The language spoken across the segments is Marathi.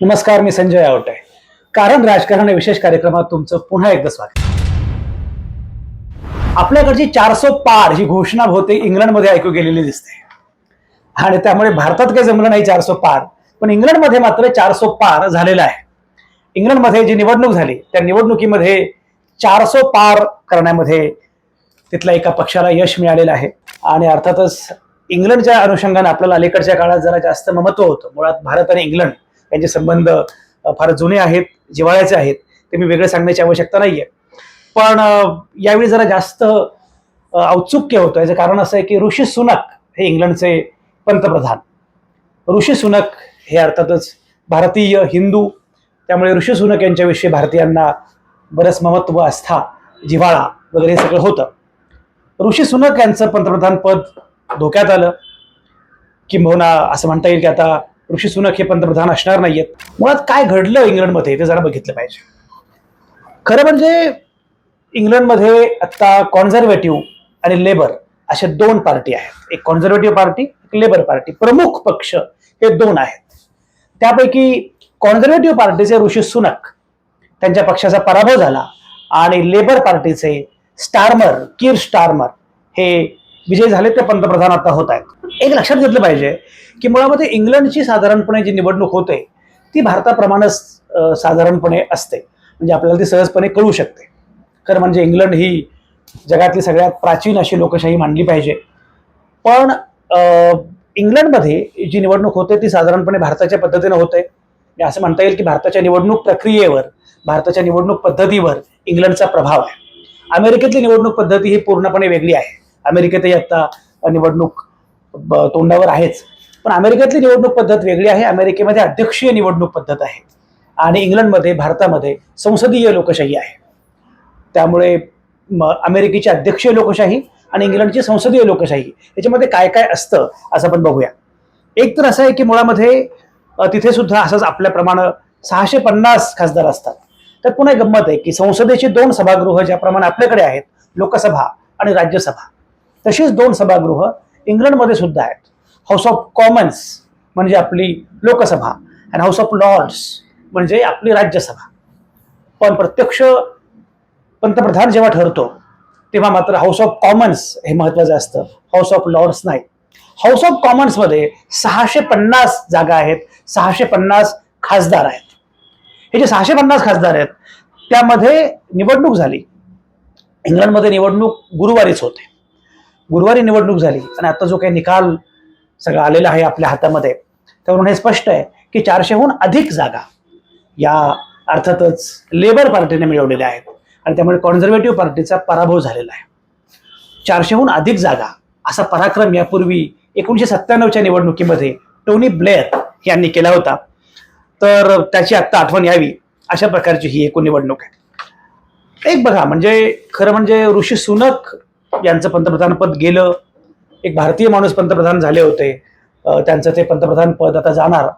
नमस्कार मी संजय आवटे. कारण राजकारण विशेष कार्यक्रमात तुमचं पुन्हा एकदा स्वागत. आपल्याकडची चारसो पार ही घोषणा बहुतेक इंग्लंडमध्ये ऐकू गेलेली दिसते. आणि त्यामुळे भारतात काही जमलं नाही चारसो पार पण इंग्लंडमध्ये मात्र चारसो पार झालेला आहे. इंग्लंडमध्ये जी निवडणूक झाली त्या निवडणुकीमध्ये चारसो पार करण्यामध्ये तिथल्या एका पक्षाला यश मिळालेलं आहे. आणि अर्थातच इंग्लंडच्या अनुषंगाने आपल्याला अलीकडच्या काळात जरा जास्त ममत्व होतं. मुळात भारत आणि इंग्लंड यांचे संबंध फार जुने आहेत जिव्हाळ्याचे आहेत ते मी वेगळं सांगण्याची आवश्यकता नाहीये. पण यावेळी जरा जास्त औत्सुक्य होतं. याचं कारण असं आहे की ऋषी सुनक हे इंग्लंडचे पंतप्रधान. ऋषी सुनक हे अर्थातच भारतीय हिंदू. त्यामुळे ऋषी सुनक यांच्याविषयी भारतीयांना बरंच महत्त्व आस्था जिव्हाळा वगैरे हे सगळं होतं. ऋषी सुनक यांचं पंतप्रधान पद धोक्यात आलं. किंबहुना असं म्हणता येईल की आता ऋषी सुनक हे पंतप्रधान असणार नाहीयेत. मुळात काय घडलं इंग्लंडमध्ये ते जरा बघितलं पाहिजे. खरं म्हणजे इंग्लंडमध्ये आता कॉन्झर्वेटिव्ह आणि लेबर असे दोन पार्टी आहेत. एक कॉन्झर्वेटिव्ह पार्टी एक लेबर पार्टी प्रमुख पक्ष हे दोन आहेत. त्यापैकी कॉन्झर्वेटिव्ह पार्टीचे ऋषी सुनक त्यांच्या पक्षाचा पराभव झाला आणि लेबर पार्टीचे स्टार्मर किर स्टार्मर हे विजयी झाले ते पंतप्रधान आता होत आहेत. एक लक्षात घेतलं पाहिजे की मुळामध्ये इंग्लंडची साधारणपणे जी निवडणूक होते ती भारताप्रमाणेच साधारणपणे असते. म्हणजे आपल्याला ती सहजपणे कळू शकते. खरं म्हणजे इंग्लंड ही जगातली सगळ्यात प्राचीन अशी लोकशाही मानली पाहिजे. पण इंग्लंडमध्ये जी निवडणूक होते ती साधारणपणे भारताच्या पद्धतीनं होते. म्हणजे असं म्हणता येईल की भारताच्या निवडणूक प्रक्रियेवर भारताच्या निवडणूक पद्धतीवर इंग्लंडचा प्रभाव आहे. अमेरिकेतली निवडणूक पद्धती ही पूर्णपणे वेगळी आहे. अमेरिकेतही आत्ता निवडणूक ब- तोंडावर आहेच. पण अमेरिकेतली निवडणूक पद्धत वेगळी आहे. अमेरिकेमध्ये अध्यक्षीय निवडणूक पद्धत आहे. आणि इंग्लंडमध्ये भारतामध्ये संसदीय लोकशाही आहे. त्यामुळे अमेरिकेची अध्यक्षीय लोकशाही आणि इंग्लंडची संसदीय लोकशाही याच्यामध्ये काय काय असतं असं आपण बघूया. एक तर असं आहे की मुळामध्ये तिथे सुद्धा असंच आपल्याप्रमाणे सहाशे पन्नास खासदार असतात. तर पुन्हा एक गंमत आहे की संसदेची दोन सभागृह ज्याप्रमाणे आपल्याकडे आहेत लोकसभा आणि राज्यसभा तशीच दोन सभागृह इंग्लंडमध्ये सुद्धा आहेत. हाऊस ऑफ कॉमन्स म्हणजे आपली लोकसभा आणि हाऊस ऑफ लॉर्ड्स म्हणजे आपली राज्यसभा. पण प्रत्यक्ष पंतप्रधान जेव्हा ठरतो तेव्हा मात्र हाऊस ऑफ कॉमन्स हे महत्वाचं असतं. हाऊस ऑफ लॉर्ड्स नाही. हाऊस ऑफ कॉमन्समध्ये सहाशे पन्नास जागा आहेत सहाशे पन्नास खासदार आहेत. हे जे सहाशे पन्नास खासदार आहेत त्यामध्ये निवडणूक झाली. इंग्लंडमध्ये निवडणूक गुरुवारीच होते. गुरुवारी निवडणूक झाली आणि आता जो काही निकाल सगळा आलेला आहे आपल्या हातामध्ये त्यावरून हे स्पष्ट आहे की चारशेहून अधिक जागा या अर्थातच लेबर पार्टीने मिळवलेल्या आहेत आणि त्यामुळे कॉन्झर्वेटिव्ह पार्टीचा पराभव झालेला आहे. चारशेहून अधिक जागा असा पराक्रम यापूर्वी एकोणीशे सत्त्याण्णवच्या निवडणुकीमध्ये टोनी ब्लेअर यांनी केला होता. तर त्याची आत्ता आठवण यावी अशा प्रकारची ही एकूण निवडणूक आहे. एक बघा म्हणजे खरं म्हणजे ऋषी सुनक यांचं पंतप्रधानपद गेलं. एक भारतीय माणूस पंतप्रधान झाले होते. त्यांचं ते पंतप्रधान पद आता जाणार.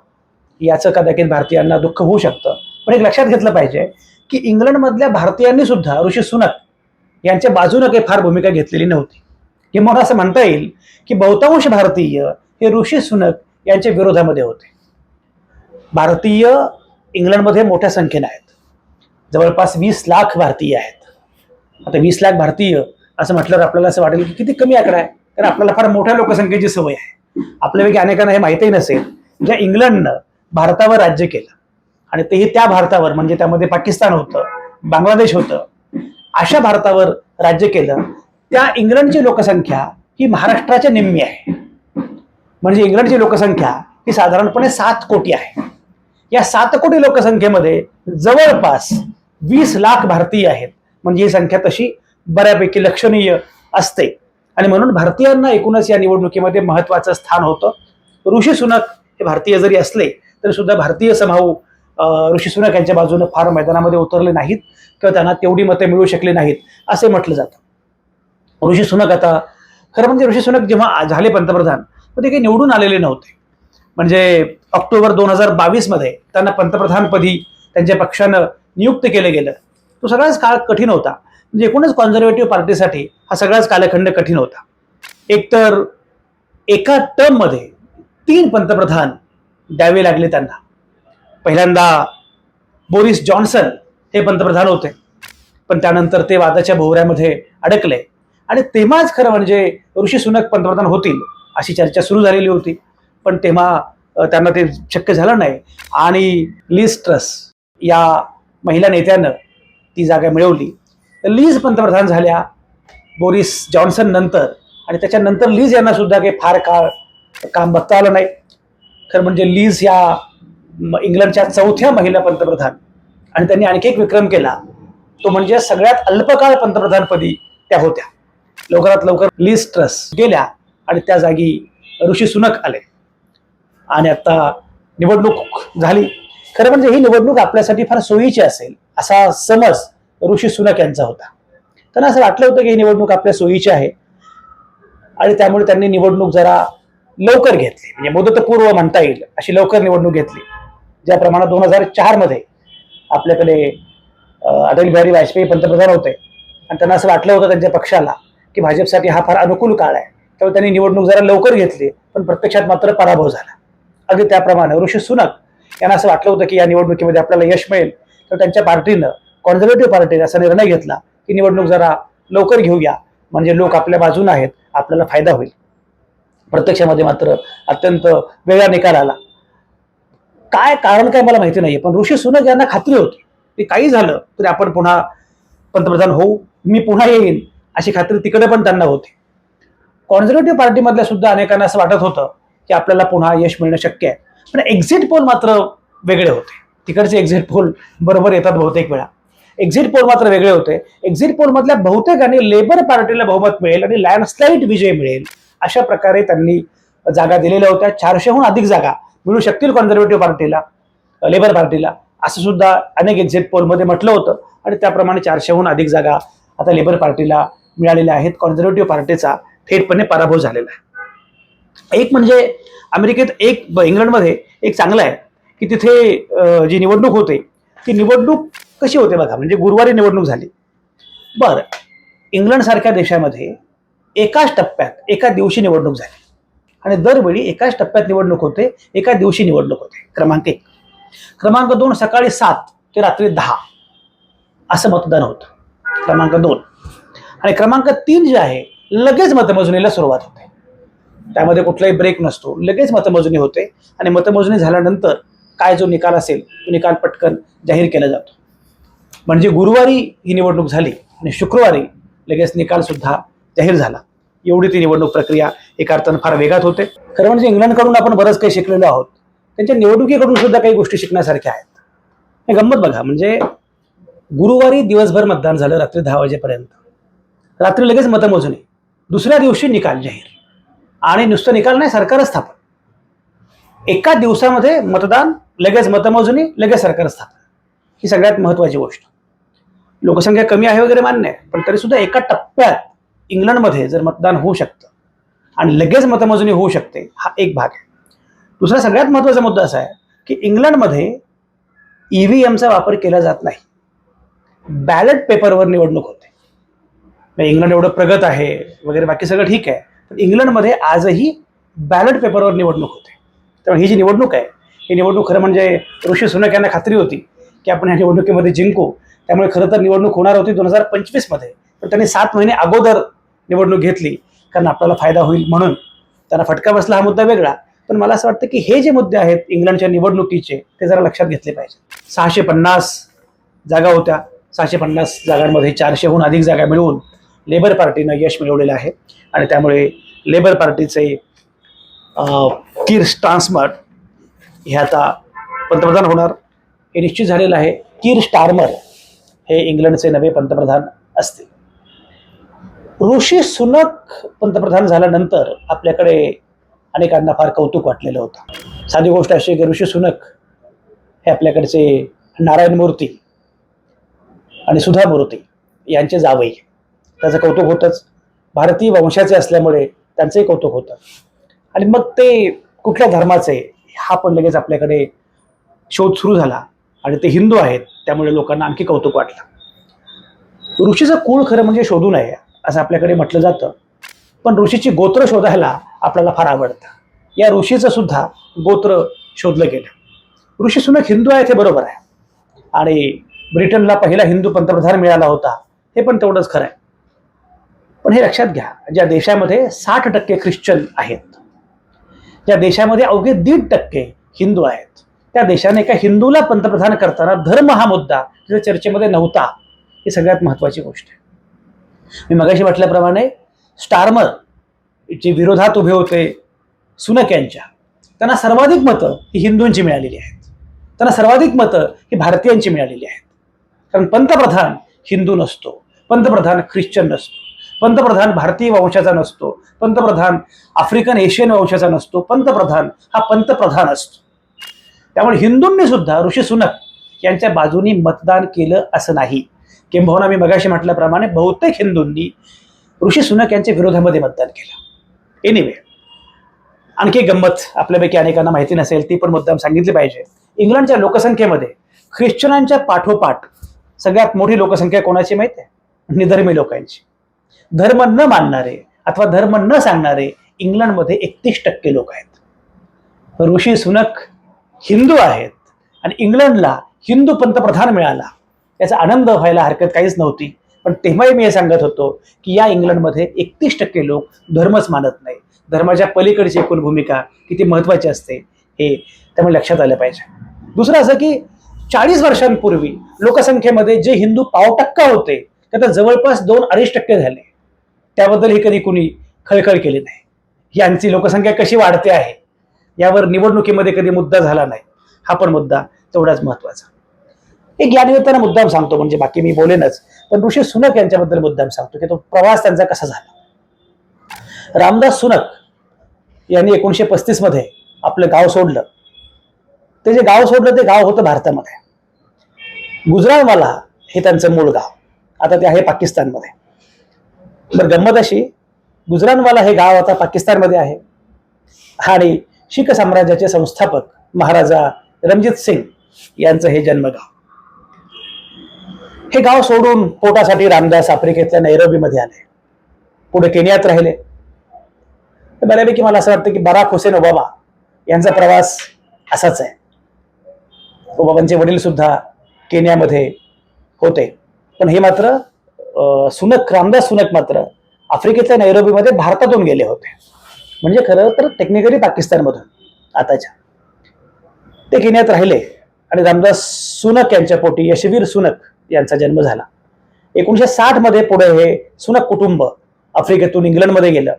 याचं कदाचित भारतीयांना दुःख होऊ शकतं. पण एक लक्षात घेतलं पाहिजे की इंग्लंडमधल्या भारतीयांनी सुद्धा ऋषी सुनक यांच्या बाजूनं काही फार भूमिका घेतलेली नव्हती. किंवा असं म्हणता येईल की बहुतांश भारतीय हे ऋषी सुनक यांच्या विरोधामध्ये होते. भारतीय इंग्लंडमध्ये मोठ्या संख्येनं आहेत. जवळपास वीस लाख भारतीय आहेत. आता वीस लाख भारतीय असं म्हटल्यावर आपल्याला असं वाटेल की किती कमी आकडा आहे. कारण आपल्याला फार मोठ्या लोकसंख्येची सवय आहे. आपल्यापैकी अनेकांना हे माहितीही नसेल. ज्या इंग्लंडनं भारतावर राज्य केलं आणि तेही त्या भारतावर म्हणजे त्यामध्ये पाकिस्तान होतं बांगलादेश होतं अशा भारतावर राज्य केलं त्या इंग्लंडची लोकसंख्या ही महाराष्ट्राच्या निम्मी आहे. म्हणजे इंग्लंडची लोकसंख्या ही साधारणपणे सात कोटी आहे. या सात कोटी लोकसंख्येमध्ये जवळपास वीस लाख भारतीय आहेत. म्हणजे ही संख्या तशी बऱ्यापैकी लक्षणीय असते. आणि म्हणून भारतीयांना एकूणच या निवडणुकीमध्ये महत्वाचं स्थान होतं. ऋषी सुनक हे भारतीय जरी असले तरी सुद्धा भारतीय समभाऊ ऋषी सुनक यांच्या बाजूने फार मैदानामध्ये उतरले नाहीत किंवा त्यांना तेवढी मते मिळू शकली नाहीत असे म्हटलं जातं. ऋषी सुनक आता खरं म्हणजे ऋषी सुनक जेव्हा झाले पंतप्रधान तर ते काही निवडून आलेले नव्हते. म्हणजे ऑक्टोबर दोन हजार बावीसमध्ये त्यांना पंतप्रधानपदी त्यांच्या पक्षानं नियुक्त केलं गेलं. तो सगळाच काळ कठीण होता. म्हणजे एकूणच कॉन्झर्वेटिव्ह पार्टीसाठी हा सगळाच कालखंड कठीण होता. एकतर एका टर्ममध्ये तीन पंतप्रधान द्यावे लागले त्यांना. पहिल्यांदा बोरिस जॉन्सन हे पंतप्रधान होते. पण त्यानंतर ते वादाच्या भोवऱ्यामध्ये अडकले. आणि तेव्हाच खरं म्हणजे ऋषी सुनक पंतप्रधान होतील अशी चर्चा सुरू झालेली होती. पण तेव्हा त्यांना ते शक्य झालं नाही. आणि लिस्ट्रस या महिला नेत्यानं ती जागा मिळवली. लीज पंतप्रधान झाल्या बोरिस जॉन्सन नंतर. आणि त्याच्यानंतर लीज यांना सुद्धा काही फार काळ काम बघता आलं नाही. खरं म्हणजे लीज या इंग्लंडच्या चौथ्या महिला पंतप्रधान. आणि त्यांनी आणखी एक विक्रम केला. तो म्हणजे सगळ्यात अल्पकाळ पंतप्रधानपदी त्या होत्या. लवकरात लवकर लीज ट्रस गेल्या आणि त्या जागी ऋषी सुनक आले. आणि आता निवडणूक झाली. खरं म्हणजे ही निवडणूक आपल्यासाठी फार सोयीची असेल. असा समज ऋषी सुनक यांचा होता. त्यांना असं वाटलं होतं की ही निवडणूक आपल्या सोयीची आहे. आणि त्यामुळे त्यांनी निवडणूक जरा लवकर घेतली. म्हणजे मुदतपूर्व म्हणता येईल अशी लवकर निवडणूक घेतली. ज्याप्रमाणे दोन हजार चारमध्ये आपल्याकडे अटल बिहारी वाजपेयी पंतप्रधान होते. आणि त्यांना असं वाटलं होतं त्यांच्या पक्षाला की भाजपसाठी हा फार अनुकूल काळ आहे. त्यामुळे त्यांनी निवडणूक जरा लवकर घेतली पण प्रत्यक्षात मात्र पराभव झाला. अगदी त्याप्रमाणे ऋषी सुनक यांना असं वाटलं होतं की या निवडणुकीमध्ये आपल्याला यश मिळेल. तर त्यांच्या पार्टीनं कॉन्झर्वेटिव्ह पार्टीने असा निर्णय घेतला की निवडणूक जरा लवकर घेऊया. म्हणजे लोक आपल्या बाजून आहेत आपल्याला फायदा होईल. प्रत्यक्षामध्ये मात्र अत्यंत वेगळा निकाल आला. काय कारण काय मला माहिती नाहीये पण ऋषी सुनक यांना खात्री होती. की काही झालं तरी आपण पुन्हा पंतप्रधान होऊ मी पुन्हा येईन अशी खात्री तिकडे पण त्यांना होती. कॉन्झर्वेटिव्ह पार्टीमधल्या सुद्धा अनेकांना असं वाटत होतं की आपल्याला पुन्हा यश मिळणं शक्य आहे. पण एक्झिट पोल मात्र वेगळे होते. तिकडचे एक्झिट पोल बरोबर येतात बहुतेक वेळा. एक्झिट पोल मात्र वेगळे होते. एक्झिट पोलमधल्या बहुतेकांनी लेबर पार्टीला बहुमत मिळेल आणि लँडस्लाईड विजय मिळेल अशा प्रकारे त्यांनी जागा दिलेल्या होत्या. चारशेहून अधिक जागा मिळू शकतील कॉन्झर्वेटिव्ह पार्टीला लेबर पार्टीला असं सुद्धा अनेक एक्झिट पोलमध्ये म्हटलं होतं आणि त्याप्रमाणे चारशेहून अधिक जागा आता लेबर पार्टीला मिळालेल्या आहेत. कॉन्झर्वेटिव्ह पार्टीचा थेटपणे पराभव झालेला आहे. एक म्हणजे अमेरिकेत एक इंग्लंडमध्ये एक चांगलं आहे की तिथे जी निवडणूक होते ती निवडणूक कशी होते बघा म्हणजे गुरुवारी निवडणूक झाली. बरं इंग्लंडसारख्या देशामध्ये एकाच टप्प्यात एका दिवशी निवडणूक झाली. आणि दरवेळी एकाच टप्प्यात निवडणूक होते एका दिवशी निवडणूक होते. क्रमांक एक. क्रमांक दोन सकाळी सात ते रात्री दहा. असं मतदान होतं. क्रमांक दोन. आणि क्रमांक तीन जे आहे लगेच मतमोजणीला सुरुवात होते. त्यामध्ये कुठलाही ब्रेक नसतो. लगेच मतमोजणी होते. आणि मतमोजणी झाल्यानंतर काय जो निकाल असेल तो निकाल पटकन जाहीर केला जातो. म्हणजे गुरुवारी ही निवडणूक झाली आणि शुक्रवारी लगेच निकाल सुद्धा जाहीर झाला. एवढी ती निवडणूक प्रक्रिया एका अर्थानं फार वेगात होते. खरं म्हणजे इंग्लंडकडून आपण बरंच काही शिकलेलो आहोत. त्यांच्या निवडणुकीकडून सुद्धा काही गोष्टी शिकण्यासारख्या आहेत. गंमत बघा म्हणजे गुरुवारी दिवसभर मतदान झालं रात्री दहा वाजेपर्यंत. रात्री लगेच मतमोजणी. दुसऱ्या दिवशी निकाल जाहीर. आणि नुसतं निकाल नाही सरकार स्थापन. एका दिवसामध्ये मतदान लगेच मतमोजणी लगेच सरकार स्थापन. ही सगळ्यात महत्वाची गोष्ट. लोकसंख्या कमी आहे वगैरे मान्य आहे पण तरी सुद्धा एका टप्प्यात इंग्लंडमध्ये जर मतदान होऊ शकतं आणि लगेच मतमोजणी होऊ शकते हा एक भाग आहे. दुसरा सगळ्यात महत्त्वाचा मुद्दा असा आहे की इंग्लंडमध्ये ईव्हीएमचा वापर केला जात नाही. बॅलेट पेपरवर निवडणूक होते. म्हणजे इंग्लंड एवढं प्रगत आहे वगैरे बाकी सगळं ठीक आहे पण इंग्लंडमध्ये आजही बॅलेट पेपरवर निवडणूक होते. त्यामुळे ही जी निवडणूक आहे ही निवडणूक खरं म्हणजे ऋषी सुनक यांना खात्री होती की आपण ह्या निवडणुकीमध्ये जिंकू त्यामुळे खरं तर निवडणूक होणार होती दोन हजार पंचवीसमध्ये पण त्यांनी सात महिने अगोदर निवडणूक घेतली कारण आपल्याला फायदा होईल म्हणून. त्यांना फटका बसला हा मुद्दा वेगळा. पण मला असं वाटतं की हे जे मुद्दे आहेत इंग्लंडच्या निवडणुकीचे ते जरा लक्षात घेतले पाहिजे. सहाशे पन्नास जागा होत्या. सहाशे पन्नास जागांमध्ये चारशेहून अधिक जागा मिळवून लेबर पार्टीनं यश मिळवलेलं आहे. आणि त्यामुळे लेबर पार्टीचे कीर स्टान्समर हे आता पंतप्रधान होणार. हे निश्चित झालेलं आहे. Keir Starmer. हे इंग्लंडचे नवे पंतप्रधान असतील. ऋषी सुनक पंतप्रधान झाल्यानंतर आपल्याकडे अनेकांना फार कौतुक वाटलेलं होतं. साधी गोष्ट अशी की ऋषी सुनक हे आपल्याकडचे नारायण मूर्ती आणि सुधा मूर्ती यांचे जावई त्याचं कौतुक होतंच. भारतीय वंशाचे असल्यामुळे त्यांचंही कौतुक होतं. आणि मग ते कुठल्या धर्माचे हा पण लगेच आपल्याकडे शोध सुरू झाला. आणि ते हिंदू आहेत त्यामुळे लोकांना आणखी कौतुक वाटलं. ऋषीचं कुळ खरं म्हणजे शोधू नये असं आपल्याकडे म्हटलं जातं. पण ऋषीची गोत्र शोधायला आपल्याला फार आवडतं. या ऋषीचं सुद्धा गोत्र शोधलं गेलं. ऋषी सुनक हिंदू आहेत हे बरोबर आहे. आणि ब्रिटनला पहिला हिंदू पंतप्रधान मिळाला होता हे पण तेवढंच खरं आहे. पण हे लक्षात घ्या ज्या देशामध्ये साठ टक्के ख्रिश्चन आहेत ज्या देशामध्ये अवघे दीड टक्के हिंदू आहेत. त्या देशाने एका हिंदूला पंतप्रधान करताना धर्म हा मुद्दा तिथे चर्चेमध्ये नव्हता ही सगळ्यात महत्वाची गोष्ट आहे. मी मगाशी म्हटल्याप्रमाणे स्टार्मर जे विरोधात उभे होते सुनक यांच्या त्यांना सर्वाधिक मतं ही हिंदूंची मिळालेली आहेत. त्यांना सर्वाधिक मतं ही भारतीयांची मिळालेली आहेत. कारण पंतप्रधान हिंदू नसतो पंतप्रधान ख्रिश्चन नसतो पंतप्रधान भारतीय वंशाचा नसतो पंतप्रधान आफ्रिकन एशियन वंशाचा नसतो पंतप्रधान हा पंतप्रधान असतो. त्यामुळे हिंदूंनी सुद्धा ऋषी सुनक यांच्या बाजूनी मतदान केलं असं नाही. किंबहुना मी मगाशी म्हटल्याप्रमाणे बहुतेक हिंदूंनी ऋषी सुनक यांच्या विरोधामध्ये मतदान केलं. एनिवे आणखी गंमत आपल्यापैकी अनेकांना माहिती नसेल ती पण मुद्दाम सांगितली पाहिजे. इंग्लंडच्या लोकसंख्येमध्ये ख्रिश्चनांच्या पाठोपाठ सगळ्यात मोठी लोकसंख्या कोणाची माहिती आहे? निधर्मी लोकांची. धर्म न मानणारे अथवा धर्म न सांगणारे इंग्लंडमध्ये एकतीस टक्के लोक आहेत. ऋषी सुनक हिंदू आहेत आणि इंग्लंडला हिंदू पंतप्रधान मिळाला. याचा आनंद व्हायला हरकत काहीच नव्हती. पण तेव्हाही मी हे सांगत होतो की या इंग्लंडमध्ये एकतीस टक्के लोक धर्मच मानत नाही धर्माच्या पलीकडची एकूण भूमिका किती महत्वाची असते हे त्यामुळे लक्षात आलं पाहिजे. दुसरं असं की चाळीस वर्षांपूर्वी लोकसंख्येमध्ये जे हिंदू पाव टक्का होते ते आता जवळपास दोन अडीच टक्के झाले. त्याबद्दल कधी कुणी खळखळ केली नाही. यांची लोकसंख्या कशी वाढते आहे? यावर निवडणुकीमध्ये कधी मुद्दा झाला नाही. हा पण मुद्दा तेवढाच महत्त्वाचा एक या मुद्दाम सांगतो म्हणजे बाकी मी बोलेनच पण ऋषी सुनक यांच्याबद्दल मुद्दाम सांगतो की तो प्रवास त्यांचा कसा झाला. रामदास सुनक यांनी एकोणीशे पस्तीसमध्ये आपलं गाव सोडलं. ते जे गाव सोडलं ते गाव होतं भारतामध्ये. गुजरालवाला हे त्यांचं मूळ गाव. आता ते आहे पाकिस्तानमध्ये. बरं गंमत अशी गुजरानवाला हे गाव आता पाकिस्तानमध्ये आहे. आणि शीख साम्राज्याचे संस्थापक महाराजा रणजित सिंग यांचं हे जन्मगाव. हे गाव सोडून पोटासाठी रामदास आफ्रिकेतल्या नैरोबीमध्ये आले. पुढे केनियात राहिले. बऱ्यापैकी मला असं वाटतं की बराक हुसेन ओबामा यांचा प्रवास असाच आहे. ओबाबांचे वडील सुद्धा केनियामध्ये होते. पण हे मात्र सुनक रामदास सुनक मात्र आफ्रिकेतल्या नैरोबीमध्ये भारतातून गेले होते. म्हणजे खरं तर टेक्निकली पाकिस्तानमधून आताच्या. ते केन्यात राहिले आणि रामदास सुनक यांच्या पोटी यशवीर सुनक यांचा जन्म झाला. एकोणीशे साठमध्ये पुढे हे सुनक कुटुंब आफ्रिकेतून इंग्लंडमध्ये गेलं.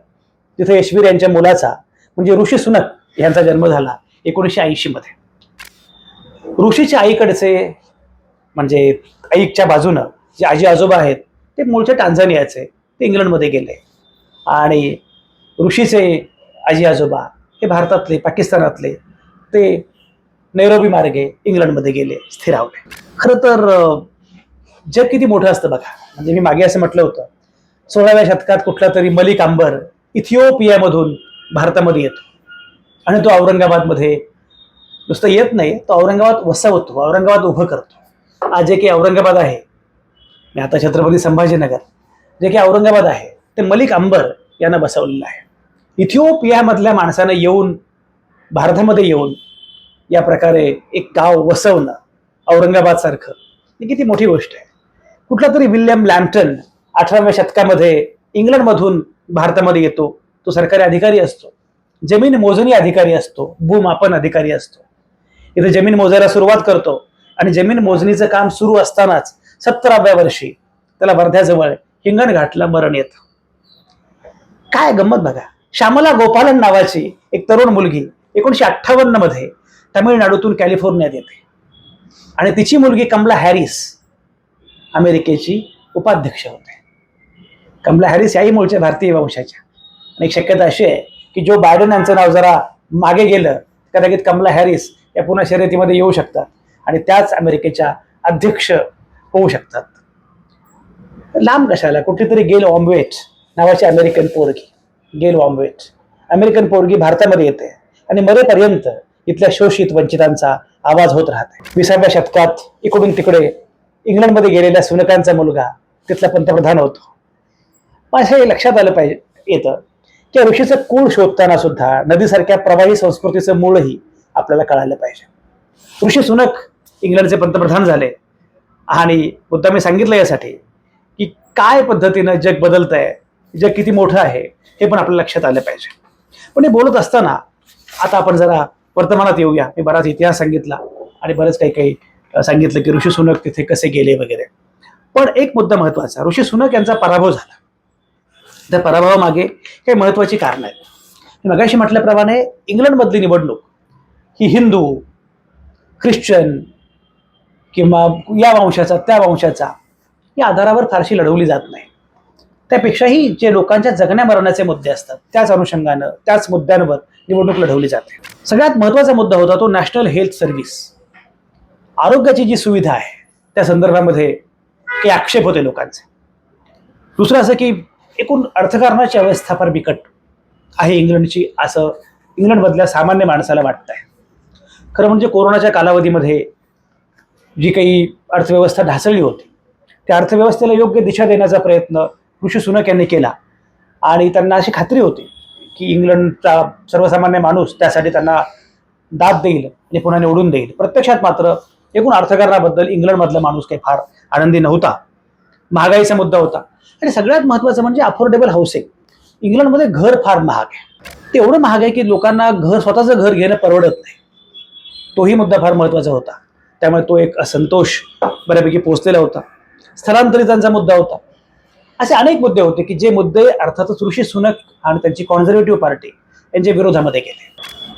तिथे यशवीर यांच्या मुलाचा म्हणजे ऋषी सुनक यांचा जन्म झाला एकोणीसशे ऐंशी मध्ये ऋषीच्या आईकडचे म्हणजे आईकच्या बाजूनं जे आजी आजोबा आहेत ते मूळचे टांझानियाचे ते इंग्लंडमध्ये गेले. आणि ऋषीचे आजी आजोबा हे भारतातले पाकिस्तानातले ते नैरोबी मार्गे इंग्लंडमध्ये गेले स्थिरावले खरं तर जग किती मोठं असतं बघा. म्हणजे मी मागे असं म्हटलं होतं सोळाव्या शतकात कुठला तरी मलिक आंबर इथिओपियामधून भारतामध्ये येतो. आणि तो औरंगाबादमध्ये नुसतं येत नाही तो औरंगाबाद वसावतो औरंगाबाद उभं करतो. आज जे काही औरंगाबाद आहे आणि आता छत्रपती संभाजीनगर जे काही औरंगाबाद आहे ते मलिक अंबर यांना बसवलेलं आहे. इथिओपियामधल्या माणसानं येऊन भारतामध्ये येऊन या प्रकारे एक गाव वसवणं औरंगाबाद सारखं ही किती मोठी गोष्ट आहे. कुठला तरी विल्यम लॅम्प्टन अठराव्या शतकामध्ये इंग्लंडमधून भारतामध्ये येतो. तो सरकारी अधिकारी असतो. जमीन मोजणी अधिकारी असतो. भूमापन अधिकारी असतो. इथे जमीन मोजायला सुरुवात करतो आणि जमीन मोजणीचं काम सुरू असतानाच सत्तराव्या वर्षी त्याला वर्ध्याजवळ हिंगणघाटला मरण येतं. काय गंमत बघा. श्यामला गोपालन नावाची एक तरुण मुलगी एकोणीशे अठ्ठावन्नमध्ये तामिळनाडूतून कॅलिफोर्नियात येते. आणि तिची मुलगी कमला हॅरिस अमेरिकेची उपाध्यक्ष होते. कमला हॅरिस याही मूळच्या भारतीय वंशाच्या. आणि एक शक्यता अशी आहे की जो बायडन यांचं नाव जरा मागे गेलं कदाचित कमला हॅरिस या पुन्हा शर्यतीमध्ये येऊ शकतात आणि त्याच अमेरिकेच्या अध्यक्ष होऊ शकतात. लांब कशाला? कुठेतरी गेल ऑम्बेट नावाची अमेरिकन पोरगी. गेल वॉम्बेट अमेरिकन पोरगी भारतामध्ये येते. आणि मरेपर्यंत इथल्या शोषित वंचितांचा आवाज होत राहते. विसाव्या शतकात इकडून तिकडे इंग्लंडमध्ये गेलेल्या सुनकांचा मुलगा तिथला पंतप्रधान होतो. माझ्या हे लक्षात आलं पाहिजे येतं. की ऋषीचं कूळ शोधताना सुद्धा नदीसारख्या प्रवाही संस्कृतीचं मूळही आपल्याला कळायला पाहिजे. ऋषी सुनक इंग्लंडचे पंतप्रधान झाले. आणि मुद्दा मी सांगितलं यासाठी की काय पद्धतीनं जग बदलत आहे जग किती मोठं आहे हे पण आपल्या लक्षात आलं पाहिजे. पण हे बोलत असताना आता आपण जरा वर्तमानात येऊया. मी बराच इतिहास सांगितला आणि बरंच काही काही सांगितलं की ऋषी सुनक तिथे कसे गेले वगैरे. पण एक मुद्दा महत्त्वाचा ऋषी सुनक यांचा पराभव झाला. त्या पराभवामागे काही महत्वाची कारणं आहेत. मगाशी म्हटल्याप्रमाणे इंग्लंडमधली निवडणूक ही हिंदू ख्रिश्चन किंवा या वंशाचा त्या वंशाचा या आधारावर फारशी लढवली जात नाही. त्यापेक्षाही जे लोकांच्या जगण्या मरण्याचे मुद्दे असतात त्याच अनुषंगानं त्याच मुद्द्यांवर निवडणूक लढवली जाते. सगळ्यात महत्त्वाचा मुद्दा होता तो नॅशनल हेल्थ सर्व्हिस. आरोग्याची जी सुविधा आहे त्या संदर्भामध्ये काही आक्षेप होते लोकांचे. दुसरं असं की एकूण अर्थकारणाची अवस्था फार बिकट आहे इंग्लंडची असं इंग्लंडमधल्या सामान्य माणसाला वाटतं आहे खरं म्हणजे कोरोनाच्या कालावधीमध्ये जी काही अर्थव्यवस्था ढासळली होती त्या अर्थव्यवस्थेला योग्य दिशा देण्याचा प्रयत्न ऋषी सुनक यांनी केला. आणि त्यांना अशी खात्री होती की इंग्लंडचा सर्वसामान्य माणूस त्यासाठी त्यांना दाद देईल आणि पुन्हा निवडून देईल. प्रत्यक्षात मात्र एकूण अर्थकारणाबद्दल इंग्लंडमधला माणूस काही फार आनंदी नव्हता. महागाईचा मुद्दा होता. आणि सगळ्यात महत्त्वाचं म्हणजे अफोर्डेबल हाऊसिंग इंग्लंडमध्ये घर फार महाग आहे. ते एवढं महाग आहे की लोकांना घर स्वतःचं घर घेणं परवडत नाही. तोही मुद्दा फार महत्त्वाचा होता. त्यामुळे तो एक असंतोष बऱ्यापैकी पोचलेला होता. स्थलांतरितांचा मुद्दा होता. असे अनेक मुद्दे होते की जे मुद्दे अर्थातच ऋषी सुनक आणि त्यांची कॉन्झर्वेटिव्ह पार्टी यांच्या विरोधामध्ये गेले.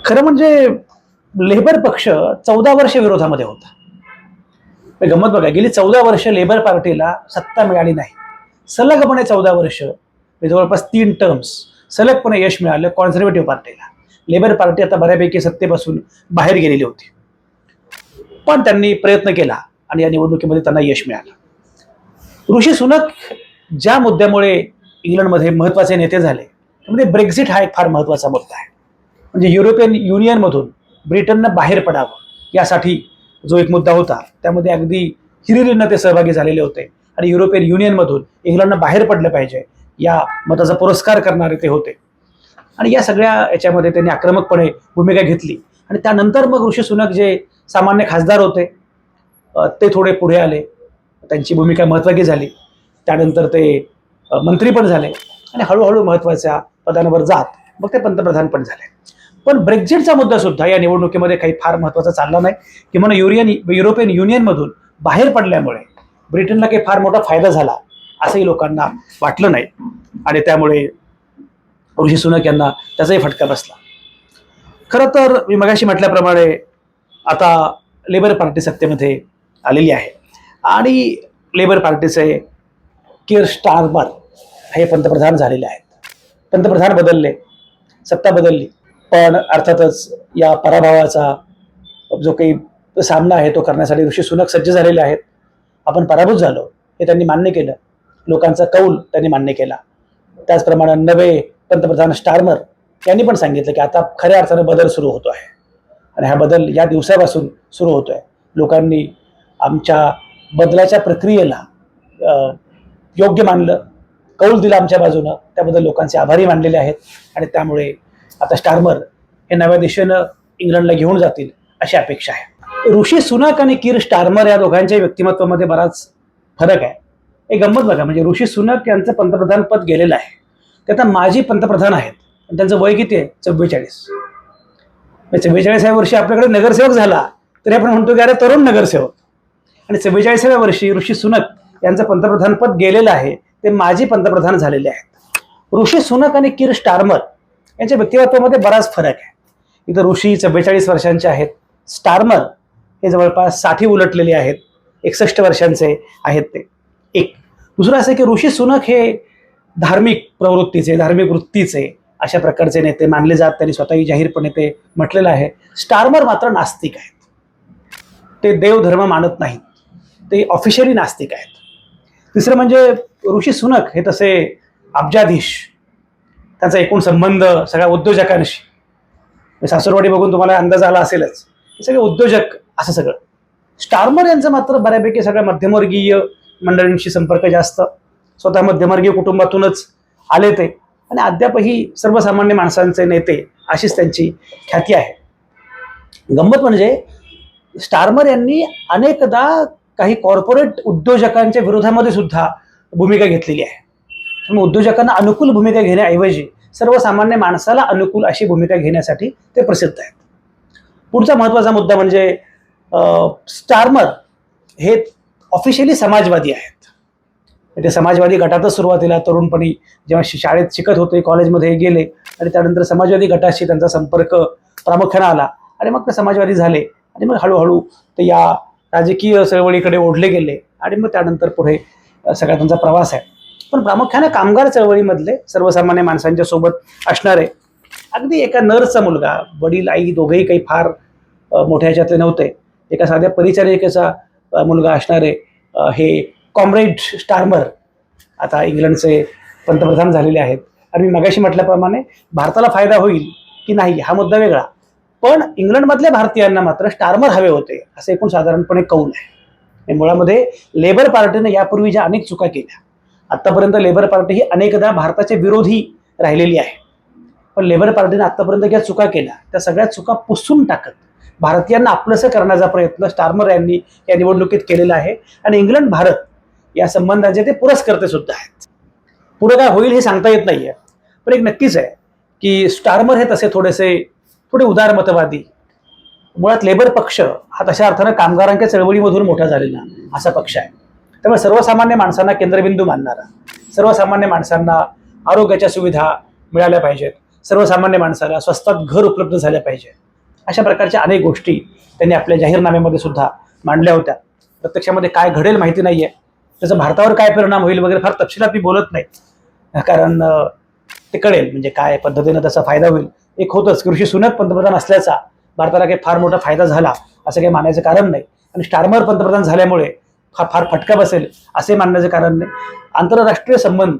खरं म्हणजे लेबर पक्ष चौदा वर्ष विरोधामध्ये होता. गमत गंमत बघा गेली चौदा वर्ष लेबर पार्टीला सत्ता मिळाली नाही. सलगपणे चौदा वर्ष जवळपास तीन टर्म्स सलगपणे यश मिळालं कॉन्झर्वेटिव्ह पार्टीला लेबर पार्टी आता बऱ्यापैकी सत्तेपासून बाहेर गेलेली होती. पण त्यांनी प्रयत्न केला आणि या निवडणुकीमध्ये त्यांना यश मिळालं. ऋषी सुनक ज्या मुद्द्यामुळे इंग्लंडमध्ये महत्त्वाचे नेते झाले त्यामध्ये ब्रेक्झिट हा एक फार महत्त्वाचा मुद्दा आहे. म्हणजे युरोपियन युनियनमधून ब्रिटननं बाहेर पडावं यासाठी जो एक मुद्दा होता त्यामध्ये अगदी हिरिरीनं ते सहभागी झालेले होते. आणि युरोपियन युनियनमधून इंग्लंडनं बाहेर पडलं पाहिजे या मताचा पुरस्कार करणारे ते होते. आणि या सगळ्या याच्यामध्ये त्यांनी आक्रमकपणे भूमिका घेतली. आणि त्यानंतर मग ऋषी सुनक जे सामान्य खासदार होते ते थोडे पुढे आले. त्यांची भूमिका महत्त्वाची झाली. त्यानंतर ते मंत्री पण झाले आणि हळूहळू महत्त्वाच्या पदांवर जात. मग ते पंतप्रधान पण झाले. पण ब्रेक्झिटचा मुद्दा सुद्धा या निवडणुकीमध्ये काही फार महत्त्वाचा चालला नाही. किंवा युरियन युरोपियन युनियनमधून बाहेर पडल्यामुळे ब्रिटनला काही फार मोठा फायदा झाला असंही लोकांना वाटलं नाही. आणि त्यामुळे ऋषी सुनक यांना त्याचाही फटका बसला. खरं तर मी मगाशी म्हटल्याप्रमाणे आता लेबर पार्टी सत्तेमध्ये आलेली आहे. आणि लेबर पार्टीचे किर स्टारमर हे पंतप्रधान झालेले आहेत. पंतप्रधान बदलले सत्ता बदलली. पण अर्थातच या पराभवाचा जो काही सामना आहे तो करण्यासाठी ऋषी सुनक सज्ज झालेले आहेत. आपण पराभूत झालो हे त्यांनी मान्य केलं. लोकांचा कौल त्यांनी मान्य केला. त्याचप्रमाणे नवे पंतप्रधान स्टारमर यांनी पण सांगितलं की आता खऱ्या अर्थानं बदल सुरू होतो आहे. आणि हा बदल या दिवसापासून सुरू होतो आहे लोकांनी आमच्या बदलाच्या प्रक्रियेला योग्य मानलं कौल दिला आमच्या बाजूनं त्याबद्दल लोकांचे आभारी मानलेले आहेत आणि त्यामुळे आता स्टार्मर हे नव्या दिशेनं इंग्लंडला घेऊन जातील अशी अपेक्षा आहे. ऋषी सुनक आणि किर स्टार्मर या दोघांच्या व्यक्तिमत्वामध्ये बराच फरक आहे. एक गंमत बघा म्हणजे ऋषी सुनक यांचं पंतप्रधान पद गेलेलं आहे. ते आता माजी पंतप्रधान आहेत. आणि त्यांचं वय किती आहे? चव्वेचाळीस. म्हणजे चव्वेचाळीसाव्या वर्षी आपल्याकडे नगरसेवक झाला तरी आपण म्हणतो की अरे तरुण नगरसेवक. आणि चव्वेचाळीसाव्या वर्षी ऋषी सुनक यांचं पंतप्रधानपद गेलेलं आहे ते माजी पंतप्रधान झालेले आहेत. ऋषी सुनक आणि किर स्टार्मर यांच्या व्यक्तिमत्वामध्ये बराच फरक आहे. इथं ऋषी चव्वेचाळीस वर्षांचे आहेत. स्टार्मर हे जवळपाससाठी उलटलेले आहेत. एकसष्ट वर्षांचे आहेत ते. एक. दुसरं असं की ऋषी सुनक हे धार्मिक प्रवृत्तीचे धार्मिक वृत्तीचे अशा प्रकारचे नेते मानले जात त्यांनी स्वतःही जाहीरपणे ते म्हटलेलं आहे. स्टार्मर मात्र नास्तिक आहेत. ते देवधर्म मानत नाहीत. ते ऑफिशियली नास्तिक आहेत. तिसरं म्हणजे ऋषी सुनक हे तसे अब्जाधीश त्यांचा एकूण संबंध सगळ्या उद्योजकांशी. म्हणजे सासरवाडी बघून तुम्हाला अंदाज आला असेलच. हे सगळे उद्योजक असं सगळं. स्टार्मर यांचं मात्र बऱ्यापैकी सगळ्या मध्यमवर्गीय मंडळींशी संपर्क जास्त. स्वतः मध्यमवर्गीय कुटुंबातूनच आले ते. आणि अद्यापही सर्वसामान्य माणसांचे नेते अशीच त्यांची ख्याती आहे. गंमत म्हणजे स्टार्मर यांनी अनेकदा काही कॉर्पोरेट उद्योजकांच्या विरोधामध्ये सुद्धा भूमिका घेतलेली आहे. त्यामुळे उद्योजकांना अनुकूल भूमिका घेण्याऐवजी सर्वसामान्य माणसाला अनुकूल अशी भूमिका घेण्यासाठी ते प्रसिद्ध आहेत. पुढचा महत्त्वाचा मुद्दा म्हणजे स्टार्मर हे ऑफिशियली समाजवादी आहेत. ते समाजवादी गटातच सुरुवातीला तरुणपणी जेव्हा शि- शाळेत शिकत होते कॉलेजमध्ये गेले आणि त्यानंतर समाजवादी गटाशी त्यांचा संपर्क प्रामुख्याने आला आणि मग ते समाजवादी झाले आणि मग हळूहळू ते या राजकीय चळवळीकडे ओढले गेले आणि मग त्यानंतर पुढे सगळा त्यांचा प्रवास आहे. पण प्रामुख्याने कामगार चळवळीमधले सर्वसामान्य माणसांच्या सोबत असणारे अगदी एका नर्सचा मुलगा वडील आई दोघेही काही फार मोठ्या ह्याच्यातले नव्हते. एका साध्या परिचारिकेचा मुलगा असणारे हे कॉम्रेड स्टार्मर आता इंग्लंडचे पंतप्रधान झालेले आहेत. आणि मी मगाशी म्हटल्याप्रमाणे भारताला फायदा होईल की नाही हा मुद्दा वेगळा. पण इंग्लंडमधल्या भारतीयांना मात्र स्टार्मर हवे होते असे एकूण साधारणपणे कौल आहे. आणि मुळामध्ये लेबर पार्टीनं यापूर्वी ज्या अनेक चुका केल्या आतापर्यंत लेबर पार्टी ही अनेकदा भारताच्या विरोधी राहिलेली आहे. पण लेबर पार्टीने आतापर्यंत ज्या चुका केल्या त्या सगळ्या चुका पुसून टाकत भारतीयांना आपलंसं करण्याचा प्रयत्न स्टार्मर यांनी या निवडणुकीत केलेला आहे. आणि इंग्लंड भारत या संबंधाचे ते पुरस्कर्ते सुद्धा आहेत. पुढे काय होईल हे सांगता येत नाहीये. पण एक नक्कीच आहे की स्टार्मर हे तसे थोडेसे थोडे उदारमतवादी मुळात लेबर पक्ष हा तशा अर्थानं कामगारांच्या चळवळीमधून मोठा झालेला असा पक्ष आहे. त्यामुळे सर्वसामान्य माणसांना केंद्रबिंदू मानणारा सर्वसामान्य माणसांना आरोग्याच्या सुविधा मिळाल्या पाहिजेत सर्वसामान्य माणसाला स्वस्तात घर उपलब्ध झाल्या पाहिजे अशा प्रकारच्या अनेक गोष्टी त्यांनी आपल्या जाहीरनाम्यामध्ये सुद्धा मांडल्या होत्या. प्रत्यक्षामध्ये काय घडेल माहिती नाही आहे त्याचा भारतावर काय परिणाम होईल वगैरे फार तपशिलात मी बोलत नाही. कारण ते कळेल म्हणजे काय पद्धतीनं त्याचा फायदा होईल. एक होतंच. की ऋषी सुनक पंतप्रधान असल्याचा भारताला काही फार मोठा फायदा झाला असं काही मानायचं कारण नाही. आणि स्टार्मर पंतप्रधान झाल्यामुळे हा फार फटका बसेल असे मानण्याचं कारण नाही. आंतरराष्ट्रीय संबंध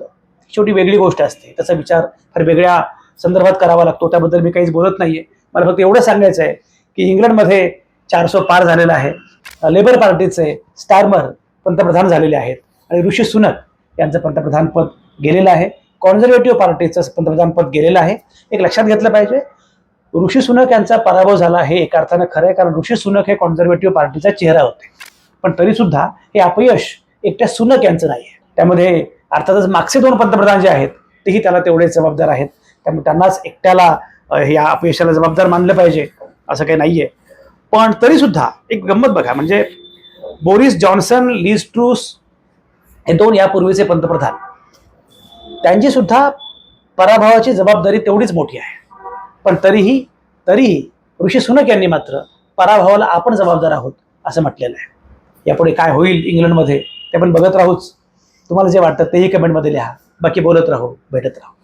शेवटी वेगळी गोष्ट असते. त्याचा विचार फार वेगळ्या संदर्भात करावा लागतो. त्याबद्दल मी काहीच बोलत नाहीये. मला फक्त एवढं सांगायचं आहे की इंग्लंडमध्ये चारसो पार झालेला आहे. लेबर पार्टीचे स्टार्मर पंतप्रधान झालेले आहेत. आणि ऋषी सुनक यांचं पंतप्रधानपद गेलेलं आहे. कॉन्झर्वेटिव्ह पार्टीचं पंतप्रधानपद गेलेलं आहे. एक लक्षात घेतलं पाहिजे ऋषी सुनक यांचा पराभव झाला हे एका अर्थानं खरं आहे कारण ऋषी सुनक हे कॉन्झर्वेटिव्ह पार्टीचा चेहरा होते. पण तरी सुद्धा हे अपयश एकट्या सुनक यांचं नाही आहे. त्यामध्ये अर्थातच मागचे दोन पंतप्रधान जे आहेत तेही त्याला तेवढे जबाबदार आहेत. त्यामुळे त्यांनाच एकट्याला या अपयशाला जबाबदार मानलं पाहिजे असं काही नाहीये. पण तरी सुद्धा एक गंमत बघा म्हणजे बोरिस जॉन्सन लिज ट्रूस हे दोन यापूर्वीचे पंतप्रधान. त्यांची सुद्धा पराभवाची जबाबदारी तेवढीच मोठी आहे. पण तरीही तरीही ऋषी सुनक यांनी मात्र पराभवाला आपण जबाबदार आहोत असं म्हटलेलं आहे. यापुढे काय होईल इंग्लंडमध्ये ते आपण बघत राहूच. तुम्हाला जे वाटतं तेही कमेंटमध्ये लिहा. बाकी बोलत राहू भेटत राहू.